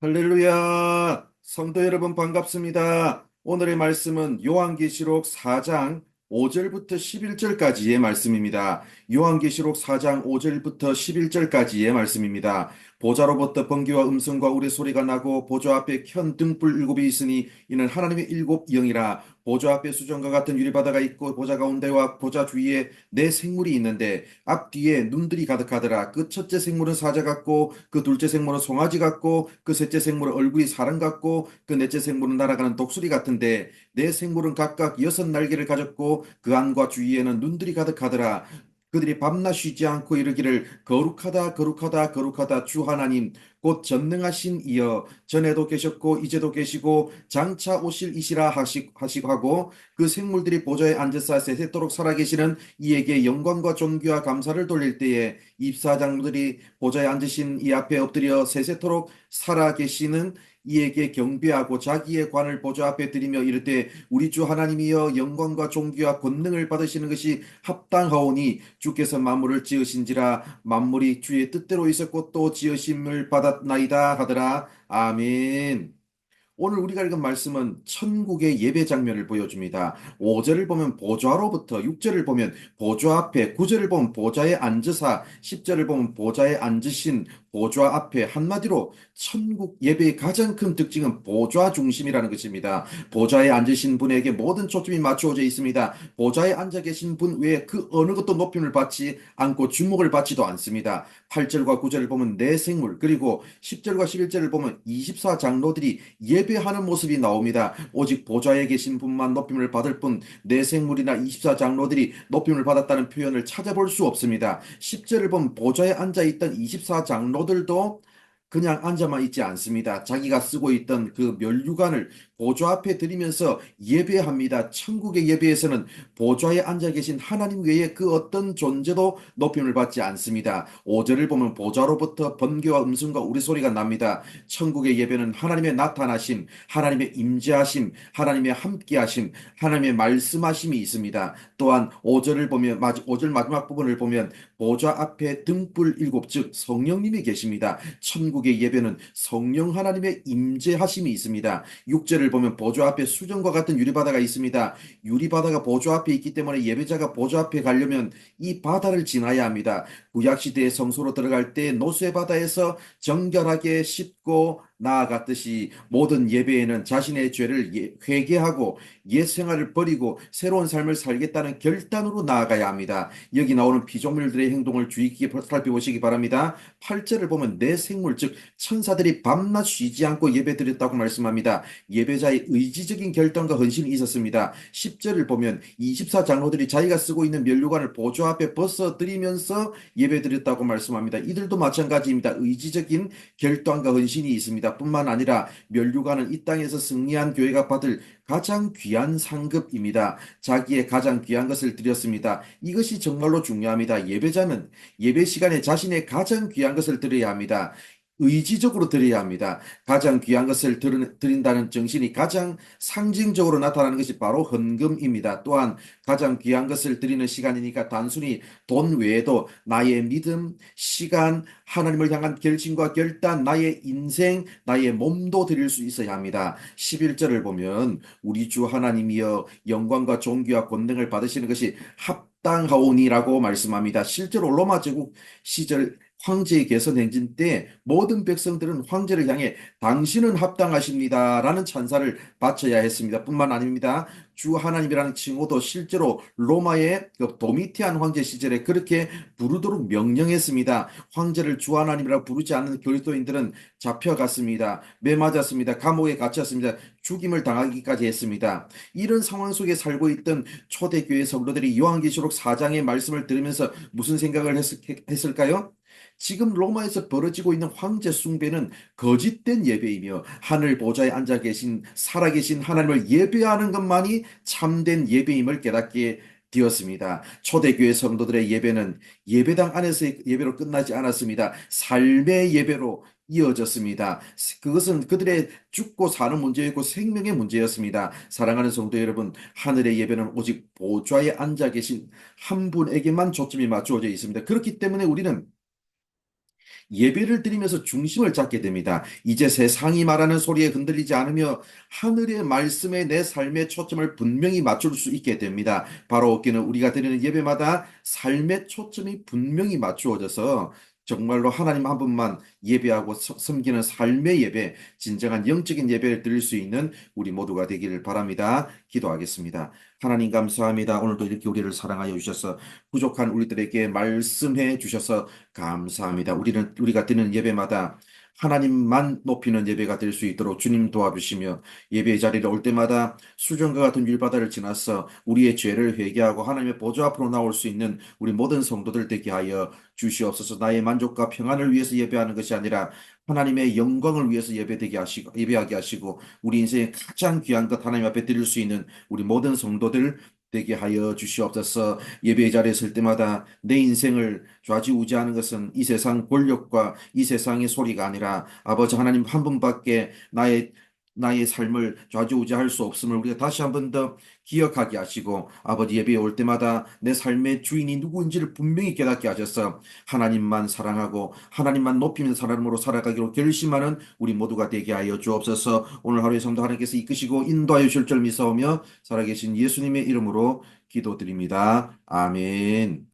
할렐루야! 성도 여러분 반갑습니다. 오늘의 말씀은 요한계시록 4장 5절부터 11절까지의 말씀입니다. 요한계시록 4장 5절부터 11절까지의 말씀입니다. 보좌로부터 번개와 음성과 우리 소리가 나고 보좌 앞에 켠 등불 일곱이 있으니 이는 하나님의 일곱 영이라. 보좌 앞에 수정과 같은 유리바다가 있고 보좌 가운데와 보좌 주위에 네 생물이 있는데 앞뒤에 눈들이 가득하더라. 그 첫째 생물은 사자 같고 그 둘째 생물은 송아지 같고 그 셋째 생물은 얼굴이 사람 같고 그 넷째 생물은 날아가는 독수리 같은데 네 생물은 각각 여섯 날개를 가졌고 그 안과 주위에는 눈들이 가득하더라 그들이 밤낮 쉬지 않고 이르기를 거룩하다 거룩하다 거룩하다 주 하나님 곧 전능하신 이여 전에도 계셨고 이제도 계시고 장차 오실 이시라 하시, 하시고 그 생물들이 보좌에 앉으사 세세토록 살아계시는 이에게 영광과 존귀와 감사를 돌릴 때에 입사장들이 보좌에 앉으신 이 앞에 엎드려 세세토록 살아계시는 이에게 경배하고 자기의 관을 보좌 앞에 드리며 이르되 우리 주 하나님이여 영광과 존귀와 권능을 받으시는 것이 합당하오니 주께서 만물을 지으신지라 만물이 주의 뜻대로 있었고 또 지으심을 받았 나이다 하더라 아멘. 오늘 우리가 읽은 말씀은 천국의 예배 장면을 보여줍니다. 5절을 보면 보좌로부터 6절을 보면 보좌 앞에 9절을 보면 보좌에 앉으사 10절을 보면 보좌에 앉으신 보좌 앞에 한마디로 천국 예배의 가장 큰 특징은 보좌 중심이라는 것입니다. 보좌에 앉으신 분에게 모든 초점이 맞추어져 있습니다. 보좌에 앉아 계신 분 외에 그 어느 것도 높임을 받지 않고 주목을 받지도 않습니다. 8절과 9절을 보면 내 생물 그리고 10절과 11절을 보면 24장로들이 예배하는 모습이 나옵니다. 오직 보좌에 계신 분만 높임을 받을 뿐 내 생물이나 24장로들이 높임을 받았다는 표현을 찾아볼 수 없습니다. 10절을 보면 보좌에 앉아 있던 24장로들 도 그냥 앉아만 있지 않습니다. 자기가 쓰고 있던 그 면류관을 보좌 앞에 드리면서 예배합니다. 천국의 예배에서는 보좌에 앉아 계신 하나님 외에 그 어떤 존재도 높임을 받지 않습니다. 5절을 보면 보좌로부터 번개와 음성과 우리 소리가 납니다. 천국의 예배는 하나님의 나타나심, 하나님의 임재하심, 하나님의 함께하심, 하나님의 말씀하심이 있습니다. 또한 5절을 보면 5절 마지막 부분을 보면 보좌 앞에 등불 일곱 즉 성령님이 계십니다. 천국의 예배는 성령 하나님의 임재하심이 있습니다. 6절을 보면 보좌 앞에 수정과 같은 유리바다가 있습니다. 유리바다가 보좌 앞에 있기 때문에 예배자가 보좌 앞에 가려면 이 바다를 지나야 합니다. 구약시대의 성소로 들어갈 때 노쇠 바다에서 정결하게 씻고 나아갔듯이 모든 예배에는 자신의 죄를 예, 회개하고 옛 생활을 버리고 새로운 삶을 살겠다는 결단으로 나아가야 합니다. 여기 나오는 피조물들의 행동을 주의 깊게 살펴보시기 바랍니다. 8절을 보면 내 생물 즉 천사들이 밤낮 쉬지 않고 예배드렸다고 말씀합니다. 예배자의 의지적인 결단과 헌신이 있었습니다. 10절을 보면 24장로들이 자기가 쓰고 있는 면류관을 보좌 앞에 벗어드리면서 예배드렸다고 말씀합니다. 이들도 마찬가지입니다. 의지적인 결단과 헌신이 있습니다. 뿐만 아니라 면류관은 이 땅에서 승리한 교회가 받을 가장 귀한 상급입니다. 자기의 가장 귀한 것을 드렸습니다. 이것이 정말로 중요합니다. 예배자는 예배 시간에 자신의 가장 귀한 것을 드려야 합니다. 의지적으로 드려야 합니다. 가장 귀한 것을 드린다는 정신이 가장 상징적으로 나타나는 것이 바로 헌금입니다. 또한 가장 귀한 것을 드리는 시간이니까 단순히 돈 외에도 나의 믿음, 시간, 하나님을 향한 결심과 결단, 나의 인생, 나의 몸도 드릴 수 있어야 합니다. 11절을 보면 우리 주 하나님이여 영광과 존귀와 권능을 받으시는 것이 합당하오니라고 말씀합니다. 실제로 로마 제국 시절 개선 행진 때 모든 백성들은 황제를 향해 당신은 합당하십니다 라는 찬사를 바쳐야 했습니다. 뿐만 아닙니다. 주 하나님이라는 칭호도 실제로 로마의 그 도미티안 황제 시절에 그렇게 부르도록 명령했습니다. 황제를 주 하나님이라고 부르지 않는 그리스도인들은 잡혀갔습니다. 매맞았습니다. 감옥에 갇혔습니다. 죽임을 당하기까지 했습니다. 이런 상황 속에 살고 있던 초대교회 성도들이 요한계시록 4장의 말씀을 들으면서 무슨 생각을 했을까요? 지금 로마에서 벌어지고 있는 황제 숭배는 거짓된 예배이며 하늘 보좌에 앉아 계신 살아계신 하나님을 예배하는 것만이 참된 예배임을 깨닫게 되었습니다. 초대교회 성도들의 예배는 예배당 안에서 예배로 끝나지 않았습니다. 삶의 예배로 이어졌습니다. 그것은 그들의 죽고 사는 문제였고 생명의 문제였습니다. 사랑하는 성도 여러분, 하늘의 예배는 오직 보좌에 앉아 계신 한 분에게만 초점이 맞추어져 있습니다. 그렇기 때문에 우리는 예배를 드리면서 중심을 잡게 됩니다. 이제 세상이 말하는 소리에 흔들리지 않으며 하늘의 말씀에 내 삶의 초점을 분명히 맞출 수 있게 됩니다. 바로 어깨는 우리가 드리는 예배마다 삶의 초점이 분명히 맞추어져서 정말로 하나님 한 분만 예배하고 서- 섬기는 삶의 예배, 진정한 영적인 예배를 드릴 수 있는 우리 모두가 되기를 바랍니다. 기도하겠습니다. 하나님 감사합니다. 오늘도 이렇게 우리를 사랑하여 주셔서 부족한 우리들에게 말씀해 주셔서 감사합니다. 우리는 우리가 드리는 예배마다 하나님만 높이는 예배가 될 수 있도록 주님 도와주시며 예배 자리에 올 때마다 수정과 같은 율바다를 지나서 우리의 죄를 회개하고 하나님의 보좌 앞으로 나올 수 있는 우리 모든 성도들 되게 하여 주시옵소서. 나의 만족과 평안을 위해서 예배하는 것이 아니라 하나님의 영광을 위해서 예배되게 하시고 예배하게 하시고 우리 인생의 가장 귀한 것 하나님 앞에 드릴 수 있는 우리 모든 성도들 되게 하여 주시옵소서. 예배 자리에 설 때마다 내 인생을 좌지우지하는 것은 이 세상 권력과 이 세상의 소리가 아니라 아버지 하나님 한 분밖에 나의 나의 삶을 좌지우지할 수 없음을 우리가 다시 한 번 더 기억하게 하시고 아버지 예배에 올 때마다 내 삶의 주인이 누구인지를 분명히 깨닫게 하셔서 하나님만 사랑하고 하나님만 높이는 사람으로 살아가기로 결심하는 우리 모두가 되게 하여 주옵소서 오늘 하루의 성도 하나님께서 이끄시고 인도하여 주실 줄 믿사오며 살아계신 예수님의 이름으로 기도드립니다. 아멘.